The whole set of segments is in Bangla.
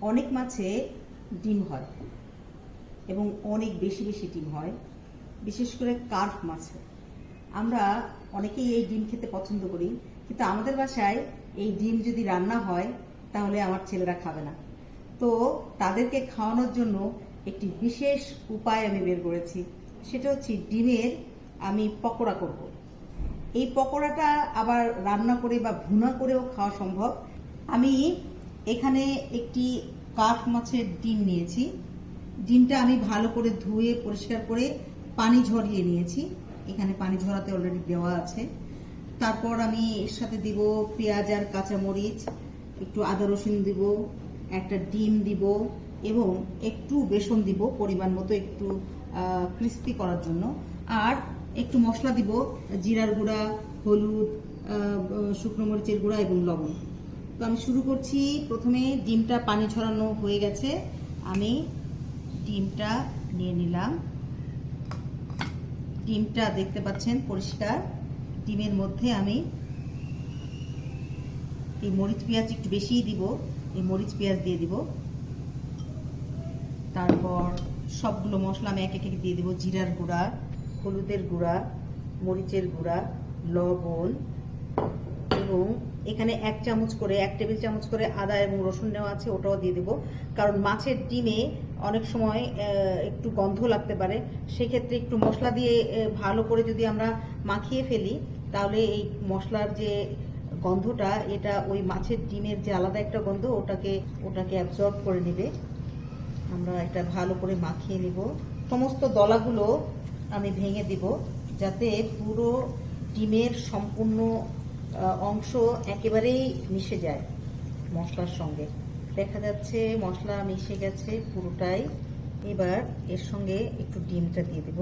অনেক মাছে ডিম হয় এবং অনেক বেশি বেশি ডিম হয়, বিশেষ করে কার্প মাছে। আমরা অনেকেই এই ডিম খেতে পছন্দ করি, কিন্তু আমাদের বাসায় এই ডিম যদি রান্না হয়, তাহলে আমার ছেলেরা খাবে না। তো তাদেরকে খাওয়ানোর জন্য একটি বিশেষ উপায় আমি বের করেছি, সেটা হচ্ছে ডিমের আমি পকোড়া করব। এই পকোড়াটা আবার রান্না করে বা ভুনা করেও খাওয়া সম্ভব। আমি এখানে একটি কাঠ মাছের ডিম নিয়েছি। ডিমটা আমি ভালো করে ধুয়ে, পরিষ্কার করে পানি ঝরিয়ে নিয়েছি। এখানে পানি ঝরাতে অলরেডি দেওয়া আছে। তারপর আমি এর সাথে দিব পেঁয়াজ আর কাঁচামরিচ, একটু আদা রসুন দিব, একটা ডিম দিব এবং একটু বেসন দিব পরিমাণ মতো একটু ক্রিস্পি করার জন্য। আর একটু মশলা দিব, জিরার গুঁড়া, হলুদ শুকনো মরিচের গুঁড়া এবং লবণ। তো আমি শুরু করছি। প্রথমে ডিমটা পানি ছড়ানো হয়ে গেছে। আমি ডিমটা নিয়ে নিলাম। ডিমটা দেখতে পাচ্ছেন পরিষ্কার। ডিমের মধ্যে আমি এই মরিচ পেঁয়াজ একটু বেশিই দিব। এই মরিচ পেঁয়াজ দিয়ে দিব। তারপর সবগুলো মশলা আমি এক এক দিয়ে দিব। জিরার গুঁড়া, হলুদের গুঁড়া, মরিচের গুঁড়া, লবণ এবং এখানে এক চামচ করে, এক টেবিল চামচ করে আদা এবং রসুন নেওয়া আছে, ওটাও দিয়ে দেবো। কারণ মাছের ডিমে অনেক সময় একটু গন্ধ লাগতে পারে। সেক্ষেত্রে একটু মশলা দিয়ে ভালো করে যদি আমরা মাখিয়ে ফেলি, তাহলে এই মশলার যে গন্ধটা, এটা ওই মাছের ডিমের যে আলাদা একটা গন্ধ, ওটাকে ওটাকে অ্যাবজর্ব করে নেবে। আমরা এটা ভালো করে মাখিয়ে নিব। সমস্ত দলাগুলো আমি ভেঙে দিব, যাতে পুরো ডিমের সম্পূর্ণ অংশ একেবারেই মিশে যায় মশলার সঙ্গে। দেখা যাচ্ছে মশলা মিশে গেছে পুরোটাই। এবার এর সঙ্গে একটু ডিমটা দিয়ে দেব।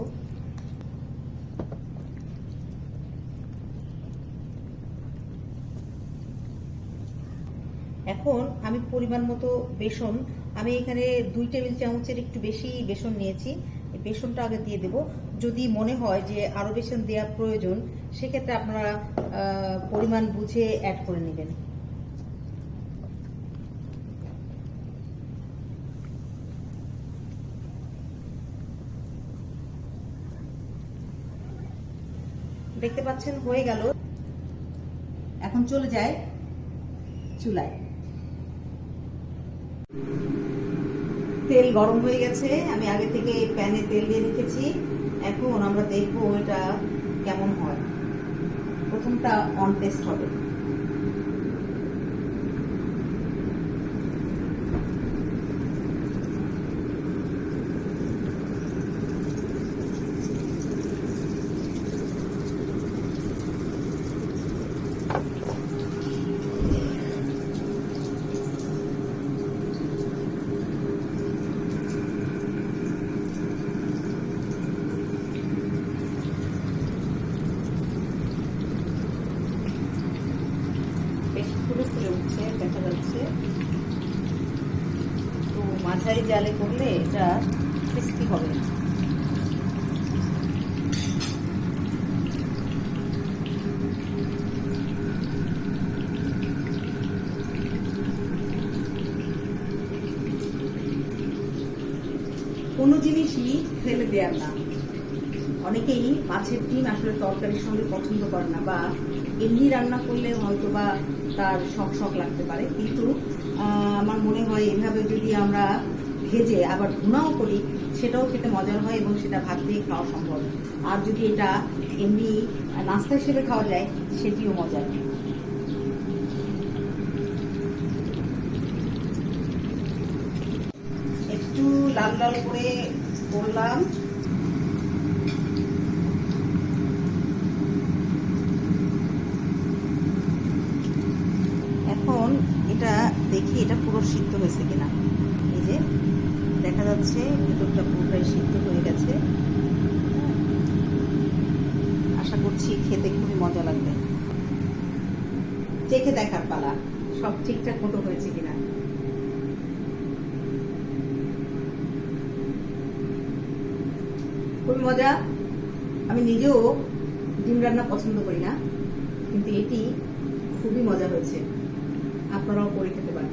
এখন আমি পরিমাণ মতো বেসন, আমি এখানে দুই টেবিল চামচের একটু বেশি বেসন নিয়েছি। বেসনটা আগে দিয়ে দেব। যদি মনে হয় যে আরও বেসন দেওয়া প্রয়োজন, সেক্ষেত্রে আপনারা পরিমাণ বুঝে অ্যাড করে নেবেন। দেখতে পাচ্ছেন, হয়ে গেল। এখন চলে যায় চুলায়। তেল গরম হয়ে গেছে। আমি আগে থেকে প্যানে তেল দিয়ে রেখেছি। এখন আমরা দেখব এটা কেমন হয়। প্রথমটা অন টেস্ট হবে বেশ ফুলে দেখা যাচ্ছে। তো মাঝারি জালে করলে এটা ক্রিস্পি হবে। কোনো জিনিসই ফেলে দেওয়ার না। অনেকেই মাছের ডিম আসলে তরকারির সঙ্গে পছন্দ করে না বা এমনি রান্না করলে হয়তো বা তার শখ শখ লাগতে পারে। কিন্তু আমার মনে হয় এভাবে যদি আমরা ভেজে আবার ভুনাও করি, সেটাও খেতে মজার হয় এবং সেটা ভাত দিয়ে খাওয়া সম্ভব। আর যদি এটা এমনি নাস্তা হিসেবে খাওয়া যায়, সেটিও মজার। একটু লাল লাল করে করলাম। এখন এটা দেখি এটা পুরো সিদ্ধ হয়েছে কিনা। এই যে দেখা যাচ্ছে ভেতরটা পুরোটাই সিদ্ধ হয়ে গেছে। আশা করছি খেতে খুবই মজা লাগবে। চেখে দেখার পালা, সব ঠিকঠাক মতো হয়েছে কিনা। খুবই মজা। আমি নিজেও ডিম রান্না পছন্দ করি না, কিন্তু এটি খুবই মজা হয়েছে। আপনারাও করে খেতে পারেন